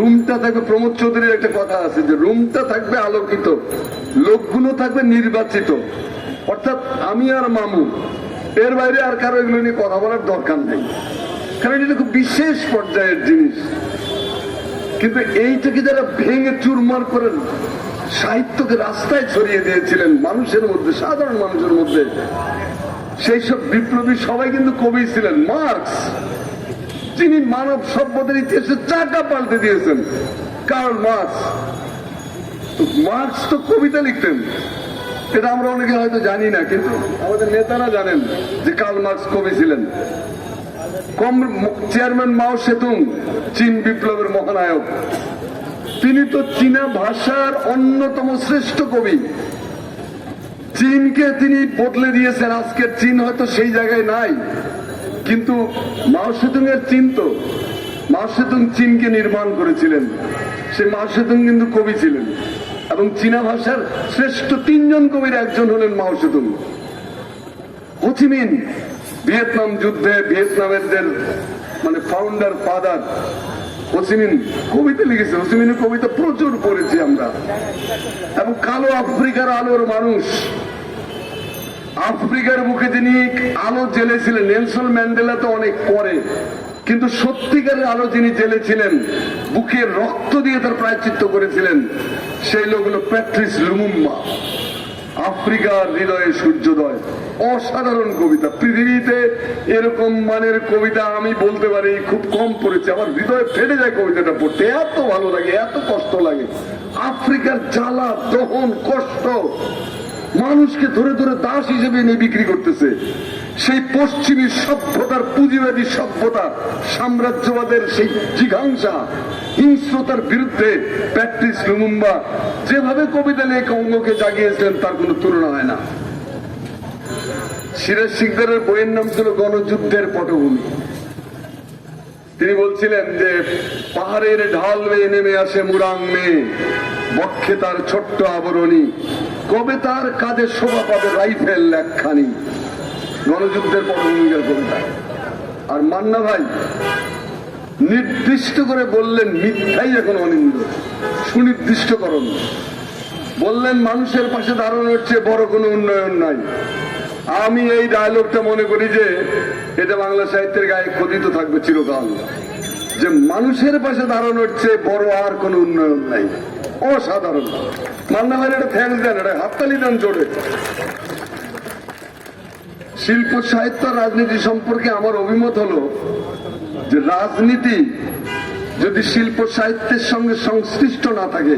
রুমটা থাকবে প্রমোদ চৌধুরীর একটা কথা আছে যে রুমটা থাকবে আলোকিত, লোকগুলো থাকবে নির্বাচিত। অর্থাৎ আমি আর মামু, এর বাইরে আর কারও এগুলো নিয়ে কথা বলার দরকার নেই। কারণ এটা খুব বিশেষ পর্যায়ের জিনিস। কিন্তু এইটাকে যারা ভেঙে চুরমার করেন সাহিত্যকে রাস্তায় ছড়িয়ে দিয়েছিলেন মানুষের মধ্যে, সাধারণ মানুষের মধ্যে সেই সব বিপ্লবী সবাই কিন্তু কবি ছিলেন। মার্কস। যিনি মানব সভ্যতার ইতিহাসে চাকা পাল্টে দিয়েছেন। Karl Marx. মার্কস তো কবিতা লিখতেন। এটা আমরা অনেকে হয়তো জানি না, কিন্তু আমাদের নেতারা জানেন যে কার্ল মার্কস কবি ছিলেন। চেয়ারম্যান মাও সেতুং, চীন বিপ্লবের মহানায়ক। তিনি তো চীনা ভাষার অন্যতম শ্রেষ্ঠ কবি। চীনকে তিনি বদলে দিয়েছেন। আজকের চীন হয়তো সেই জায়গায় নাই। কিন্তু মাও সেতুং এর চীন তো। মাও সেতুং চীনকে নির্মাণ করেছিলেন। সে মাও সেতুং কিন্তু কবি ছিলেন। এবং চীনা ভাষার শ্রেষ্ঠ তিনজন কবির একজন হলেন মাও সেতুং। হোচিমিন ভিয়েতনাম যুদ্ধে ভিয়েতনামের যে মানে ফাউন্ডার ফাদার হোচিমিন কবিতা লিখেছে। হোচিমিনের কবিতা প্রচুর পড়েছি আমরা। এবং কালো আফ্রিকার আলোর মানুষ আফ্রিকার বুকে যিনি আলো জ্বেলেছিলেন। নেলসন ম্যান্ডেলা তো অনেক পরে। কিন্তু সত্যিকারের আলো যিনি জ্বেলেছিলেন, বুকে রক্ত দিয়ে তার প্রায়চিত্ত করেছিলেন, সেই লোক হলো প্যাট্রিস লুমুম্বা। আফ্রিকার হৃদয়ে সূর্যোদয়। অসাধারণ কবিতা। পৃথিবীতে এরকম মানের কবিতা আমি বলতে পারি, খুব কম পড়েছি। আমার হৃদয়ে ফেটে যায় কবিতাটা পড়তে। এত ভালো লাগে, এত কষ্ট লাগে। আফ্রিকার জ্বালা, দহন, কষ্ট। মানুষকে ধরে ধরে দাস হিসেবে নিয়ে বিক্রি করতেছে। সেই পশ্চিমী সভ্যতার পুঁজিবাদী সভ্যতা, সাম্রাজ্যবাদের সেই জিঘাংসা, হিংস্রতার বিরুদ্ধে প্যাট্রিস লুমুম্বা, যেভাবে কবিতা লেখা অঙ্গকে জাগিয়েছিলেন তার কোনো তুলনা হয় না। সিরাজ সিকদারের বইয়ের নাম ছিল গণযুদ্ধের পটভূমি। তিনি বলছিলেন যে, পাহাড়ের ঢাল বেয়ে নেমে আসে মুরাং মেয়ে। বক্ষে তার ছোট্ট আবরণী। কবে তার কাঁধে শোভা পাবে রাইফেল একখানি? গণযুদ্ধের পটভূমিকার কবিতা। আর মান্না ভাই, নির্দিষ্ট করে বললেন মিথ্যাই এখন অনিন্দ সুনির্দিষ্টকরণ বললেন, মানুষের পাশে দাঁড়ানোর চেয়ে বড় কোনো উন্নয়ন নাই। আমি এই ডায়লগটা মনে করি যে, এটা বাংলা সাহিত্যের গায়ে খোদিত থাকবে চিরকাল। যে মানুষের পাশে দাঁড়ানোর চেয়ে বড় আর কোনো উন্নয়ন নাই। অসাধারণ। মান্না ভাই এটা থ্যাংক দেন এটা হাততালি দেন জোরে। শিল্প সাহিত্য রাজনীতি সম্পর্কে আমার অভিমত হলো যে রাজনীতি যদি শিল্প সাহিত্যের সঙ্গে সংশ্লিষ্ট না থাকে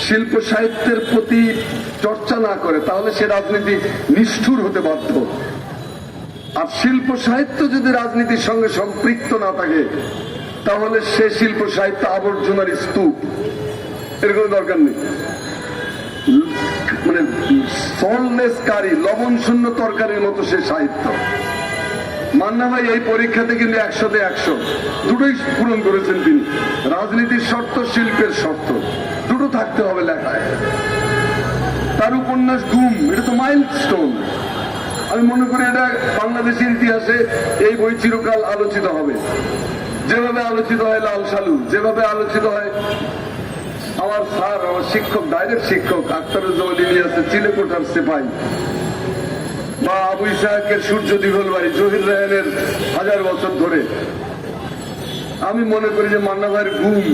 শিল্প সাহিত্যের প্রতি চর্চা না করে, তাহলে সে রাজনীতি নিষ্ঠুর হতে বাধ্য। আর শিল্প সাহিত্য যদি রাজনীতির সঙ্গে সম্পৃক্ত না থাকে, তাহলে সে শিল্প সাহিত্য আবর্জনার স্তূপ। এর কোনো দরকার নেই। মানে সলনেস কারি লবণ শূন্য তরকারির মতো সে সাহিত্য। মান্না ভাই, এই পরীক্ষাতে কিন্তু একশোতে একশো। দুটোই পূরণ করেছেন তিনি। রাজনীতির শর্ত, শিল্পের শর্ত। থাকতে হবে লেখায়। তার উপন্যাস গুম এটা তো মাইল স্টোন আমি মনে করি এটা বাংলাদেশের ইতিহাসে এই বই চিরকাল আলোচিত হবে। যেভাবে আলোচিত হয় লাল সালু, যেভাবে আলোচিত হয় আমার স্যার, আমার শিক্ষক ডাইরেক্ট শিক্ষক আখতারুজ্জামান ইলিয়াসের চিলেকোঠার সেপাই বা আবু ইসাহের সূর্য দিঘল ভাই জহির রায়নের হাজার বছর ধরে। আমি মনে করি যে মান্না ভাইয়ের গুম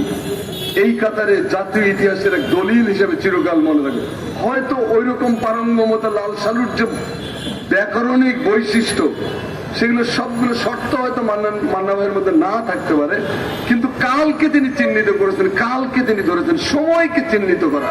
এই কাতারে জাতীয় ইতিহাসের এক দলিল হিসেবে চিরকাল মনে থাকে হয়তো ওই রকম পারঙ্গমতা লাল সালুর যে ব্যাকরণিক বৈশিষ্ট্য, সেগুলো সবগুলো শর্ত হয়তো মান্না ভাইয়ের মধ্যে না থাকতে পারে, কিন্তু কালকে তিনি চিহ্নিত করেছেন, কালকে তিনি ধরেছেন, সময়কে চিহ্নিত করা।